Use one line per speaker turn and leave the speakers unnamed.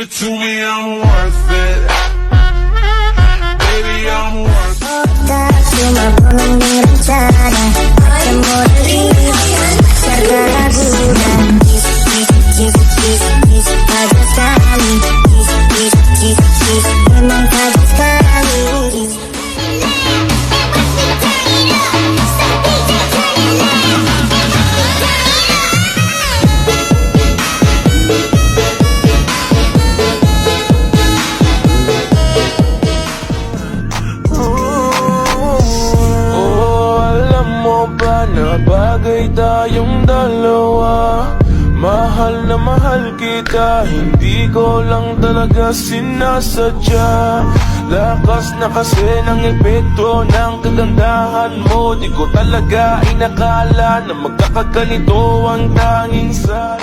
it to me, I'm worth it. Baby, I'm worth it.
Bagay tayong dalawa. Mahal na mahal kita, hindi ko lang talaga sinasadya. Lakas na kasi ng epekto ng kagandahan mo. Di ko talaga inakala na magkakaganito ang tanging sa